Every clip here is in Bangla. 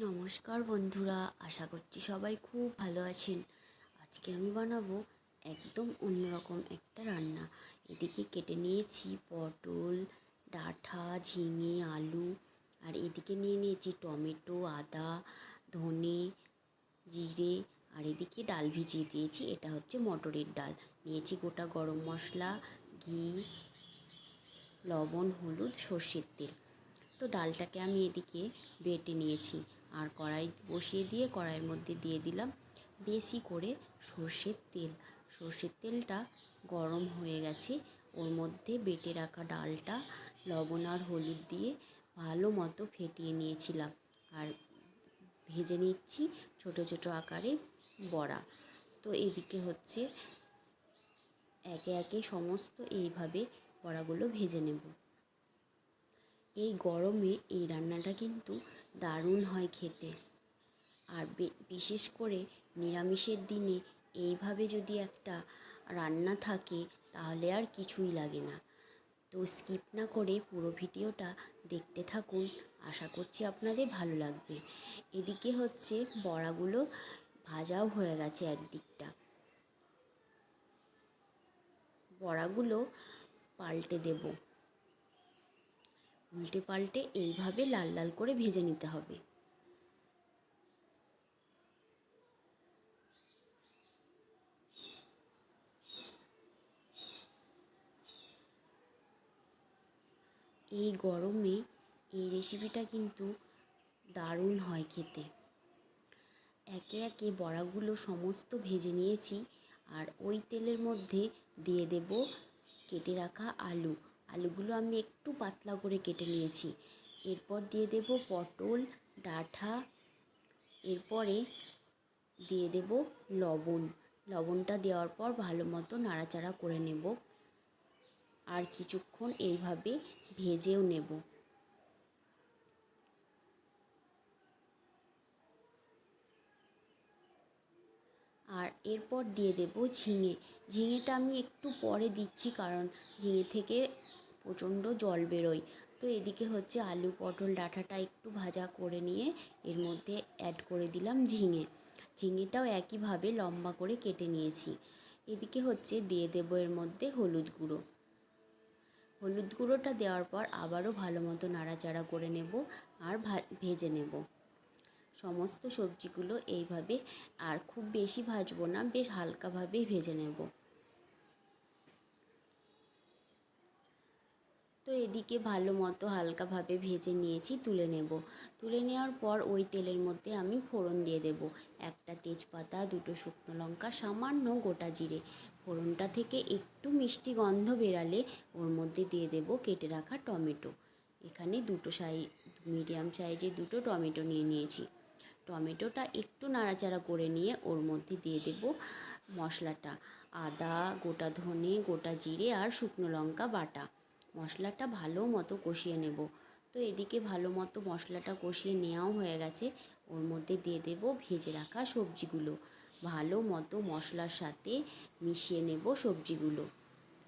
নমস্কার বন্ধুরা, আশা করছি সবাই খুব ভালো আছেন। আজকে আমি বানাবো একদম অন্যরকম একটা রান্না। এদিকে কেটে নিয়েছি পটল ডাঁটা ঝিঙে, আলু, আর এদিকে নিয়ে নিয়েছি টমেটো, আদা, ধনে, জিরে, আর এদিকে ডাল ভিজিয়ে দিয়েছি। এটা হচ্ছে মটরের ডাল। নিয়েছি গোটা গরম মশলা, ঘি, লবণ, হলুদ, সর্ষের তেল। তো ডালটাকে আমি এদিকে বেটে নিয়েছি। আর কড়াই বসিয়ে দিয়ে কড়াইয়ের মধ্যে দিয়ে দিলাম বেশি করে সর্ষের তেল। সর্ষের তেলটা গরম হয়ে গেছে। ওর মধ্যে বেটে রাখা ডালটা, লবণ আর হলুদ দিয়ে ভালো মতো ফেটিয়ে নিয়েছিলাম। আর ভেজে নিচ্ছি ছোট ছোট আকারে বড়া। তো এদিকে হচ্ছে একে একে সমস্ত এইভাবে বড়াগুলো ভেজে নেব। এই গরমে এই রান্নাটা কিন্তু দারুণ হয় খেতে। আর বিশেষ করে নিরামিষের দিনে এইভাবে যদি একটা রান্না থাকে তাহলে আর কিছুই লাগে না। তো স্কিপ না করে পুরো ভিডিওটা দেখতে থাকুন, আশা করছি আপনাদের ভালো লাগবে। এদিকে হচ্ছে বড়াগুলো ভাজাও হয়ে গেছে একদিকটা। বড়াগুলো পাল্টে দেবো। উল্টে পাল্টে এইভাবে লাল লাল করে ভেজে নিতে হবে। এই গরমে এই রেসিপিটা কিন্তু দারুণ হয় খেতে। একে একে বড়াগুলো সমস্ত ভেজে নিয়েছি আর ওই তেলের মধ্যে দিয়ে দেব কেটে রাখা আলু। আলুগুলো আমি একটু পাতলা করে কেটে নিয়েছি। এরপর দিয়ে দেব পটল ডাঁটা এরপরে দিয়ে দেব লবণ। লবণটা দেওয়ার পর ভালো মতো নাড়াচাড়া করে নেব। আর কিছুক্ষণ এইভাবে ভেজেও নেব। আর এরপর দিয়ে দেব ঝিঙে। ঝিঙেটা আমি একটু পরে দিচ্ছি কারণ ঝিঙে থেকে প্রচণ্ড জল বেরোয়। তো এদিকে হচ্ছে আলু, পটল, ডাঁটাটা একটু ভাজা করে নিয়ে এর মধ্যে অ্যাড করে দিলাম ঝিঙে। ঝিঙেটাও একইভাবে লম্বা করে কেটে নিয়েছি। এদিকে হচ্ছে দিয়ে দেবো এর মধ্যে হলুদ গুঁড়ো। হলুদ গুঁড়োটা দেওয়ার পর আবারও ভালো মতো নাড়াচাড়া করে নেব আর ভেজে নেব। সমস্ত সবজিগুলো এইভাবে আর খুব বেশি ভাজবো না, বেশ হালকাভাবেই ভেজে নেব। তো এদিকে ভালো মতো হালকাভাবে ভেজে নিয়েছি, তুলে নেব। তুলে নেওয়ার পর ওই তেলের মধ্যে আমি ফোড়ন দিয়ে দেব। একটা তেজপাতা, দুটো শুকনো লঙ্কা, সামান্য গোটা জিরে। ফোড়নটা থেকে একটু মিষ্টি গন্ধ বেরালে ওর মধ্যে দিয়ে দেব কেটে রাখা টমেটো। এখানে দুটো সাই মিডিয়াম সাইজে দুটো টমেটো নিয়ে নিয়েছি। টমেটোটা একটু নাড়াচাড়া করে নিয়ে ওর মধ্যে দিয়ে দেব মশলাটা। আদা, গোটা ধনে, গোটা জিরে আর শুকনো লঙ্কা বাটা। মশলাটা ভালো মতো কষিয়ে নেব। তো এদিকে ভালো মতো মশলাটা কষিয়ে নেওয়াও হয়ে গেছে। ওর মধ্যে দিয়ে দেব ভেজে রাখা সবজিগুলো। ভালো মতো মশলার সাথে মিশিয়ে নেব সবজিগুলো।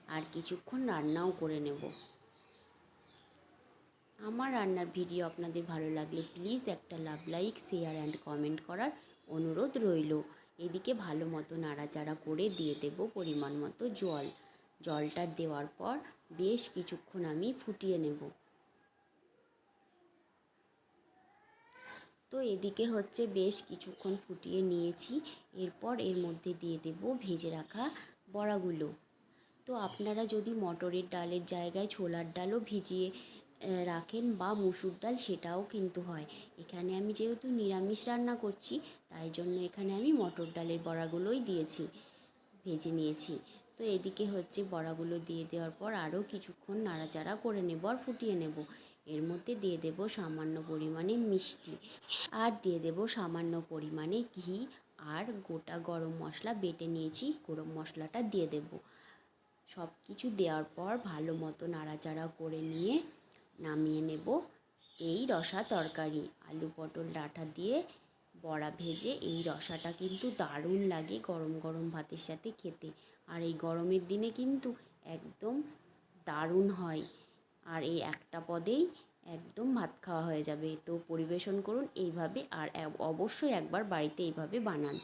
আর কিছুক্ষণ রান্নাও করে নেব। আমার রান্নার ভিডিও আপনাদের ভালো লাগলে প্লিজ একটা love like share and comment করার অনুরোধ রইল। এদিকে ভালো মতো নাড়াচাড়া করে দিয়ে দেব পরিমাণ মতো জল। জলটা দেওয়ার পর বেশ কিছুক্ষণ আমি ফুটিয়ে নেব। তো এদিকে হচ্ছে বেশ কিছুক্ষণ ফুটিয়ে নিয়েছি। এরপর এর মধ্যে দিয়ে দেব ভেজে রাখা বড়াগুলো। তো আপনারা যদি মটরের ডালের জায়গায় ছোলার ডালও ভিজিয়ে রাখেন বা মুসুর ডাল, সেটাও কিন্তু হয়। এখানে আমি যেহেতু নিরামিষ রান্না করছি, তাই জন্য এখানে আমি মটর ডালের বড়াগুলোই দিয়েছি, ভেজে নিয়েছি। তো এদিকে হচ্ছে বড়াগুলো দিয়ে দেওয়ার পর আরও কিছুক্ষণ নাড়াচাড়া করে নেব আর ফুটিয়ে নেব। এর মধ্যে দিয়ে দেব সামান্য পরিমাণে মিষ্টি আর দিয়ে দেব সামান্য পরিমাণে ঘি আর গোটা গরম মশলা বেটে নিয়েছি, গরম মশলাটা দিয়ে দেব। সব কিছু দেওয়ার পর ভালো মতো নাড়াচাড়া করে নিয়ে নামিয়ে নেব। এই রসা তরকারি, আলু পটল ডাঁটা দিয়ে বড়া ভেজে এই রসাটা কিন্তু দারুণ লাগে গরম গরম ভাতের সাথে খেতে। আর এই গরমের দিনে কিন্তু একদম দারুণ হয়। আর এই একটা পদেই একদম ভাত খাওয়া হয়ে যাবে। তো পরিবেশন করুন এইভাবে আর অবশ্যই একবার বাড়িতে এইভাবে বানান।